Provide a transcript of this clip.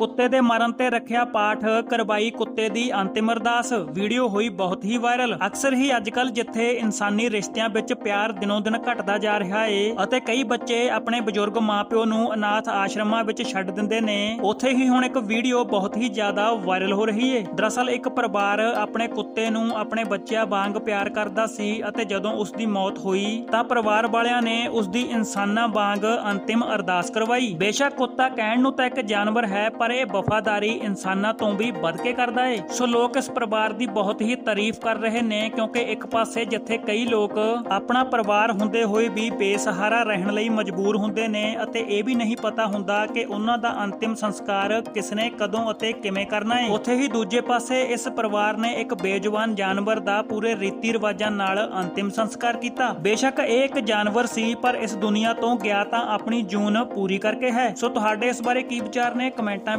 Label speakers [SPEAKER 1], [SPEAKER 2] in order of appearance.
[SPEAKER 1] ਕੁੱਤੇ ਦੇ ਮਰਨ ਤੇ ਰੱਖਿਆ ਪਾਠ ਕਰਵਾਈ ਕੁੱਤੇ ਦੀ ਅੰਤਿਮ ਅਰਦਾਸ। ਵੀਡੀਓ ਹੋਈ ਬਹੁਤ ਹੀ ਵਾਇਰਲ। ਅਕਸਰ ਹੀ ਅੱਜਕੱਲ ਜਿੱਥੇ ਇਨਸਾਨੀ ਰਿਸ਼ਤਿਆਂ ਵਿੱਚ ਪਿਆਰ ਦਿਨੋਂ ਦਿਨ ਘਟਦਾ ਜਾ ਰਿਹਾ ਏ ਅਤੇ ਕਈ ਬੱਚੇ ਆਪਣੇ ਬਜ਼ੁਰਗ ਮਾਪਿਓ ਨੂੰ ਅਨਾਥ ਆਸ਼ਰਮਾਂ ਵਿੱਚ ਛੱਡ ਦਿੰਦੇ ਨੇ, ਉੱਥੇ ਹੀ ਹੁਣ ਇੱਕ ਵੀਡੀਓ ਬਹੁਤ ਹੀ ਜ਼ਿਆਦਾ ਵਾਇਰਲ ਹੋ ਰਹੀ ਏ। ਦਰਅਸਲ ਇੱਕ ਪਰਿਵਾਰ ਆਪਣੇ ਕੁੱਤੇ ਨੂੰ ਆਪਣੇ ਬੱਚਿਆਂ ਵਾਂਗ ਪਿਆਰ ਕਰਦਾ ਸੀ ਅਤੇ ਜਦੋਂ ਉਸ ਦੀ ਮੌਤ ਹੋਈ ਤਾਂ ਪਰਿਵਾਰ ਵਾਲਿਆਂ ਨੇ ਉਸ ਦੀ ਇਨਸਾਨਾਂ ਵਾਂਗ ਅੰਤਿਮ ਅਰਦਾਸ ਕਰਵਾਈ। ਬੇਸ਼ੱਕ ਕੁੱਤਾ ਕਹਿਣ ਨੂੰ ਤਾਂ ਇੱਕ ਜਾਨਵਰ ਹੈ, ਪਰ ਇਹ ਵਫਾਦਾਰੀ ਇਨਸਾਨਾਂ ਤੋਂ ਵੀ ਵੱਧ ਕੇ ਕਰਦਾ ਏ। ਸੋ ਲੋਕ ਇਸ ਪਰਿਵਾਰ ਦੀ ਬਹੁਤ ਹੀ ਤਾਰੀਫ ਕਰ ਰਹੇ ਨੇ ਕਿਉਂਕਿ ਇੱਕ ਪਾਸੇ ਜਿੱਥੇ ਕਈ ਲੋਕ ਆਪਣਾ ਪਰਿਵਾਰ ਹੁੰਦੇ ਹੋਏ ਵੀ ਬੇਸਹਾਰਾ ਰਹਿਣ ਲਈ ਮਜਬੂਰ ਹੁੰਦੇ ਨੇ ਅਤੇ ਇਹ ਵੀ ਨਹੀਂ ਪਤਾ ਹੁੰਦਾ ਕਿ ਉਹਨਾਂ ਦਾ ਅੰਤਿਮ ਸੰਸਕਾਰ ਕਿਸਨੇ, ਕਦੋਂ ਅਤੇ ਕਿਵੇਂ ਕਰਨਾ ਹੈ ਉੱਥੇ ਹੀ ਦੂਜੇ ਪਾਸੇ ਇਸ ਪਰਿਵਾਰ ਨੇ ਇੱਕ ਬੇਜਵਾਨ ਜਾਨਵਰ ਦਾ ਪੂਰੇ ਰੀਤੀ ਰਿਵਾਜਾਂ ਨਾਲ ਅੰਤਿਮ ਸੰਸਕਾਰ ਕੀਤਾ। ਬੇਸ਼ੱਕ ਇਹ ਇੱਕ ਜਾਨਵਰ ਸੀ, ਪਰ ਇਸ ਦੁਨੀਆ ਤੋਂ ਗਿਆ ਤਾਂ ਆਪਣੀ ਜੂਨ ਪੂਰੀ ਕਰਕੇ ਹੈ। ਸੋ ਤੁਹਾਡੇ ਇਸ ਬਾਰੇ ਕੀ ਵਿਚਾਰ ਨੇ? ਕਮੈਂਟਾਂ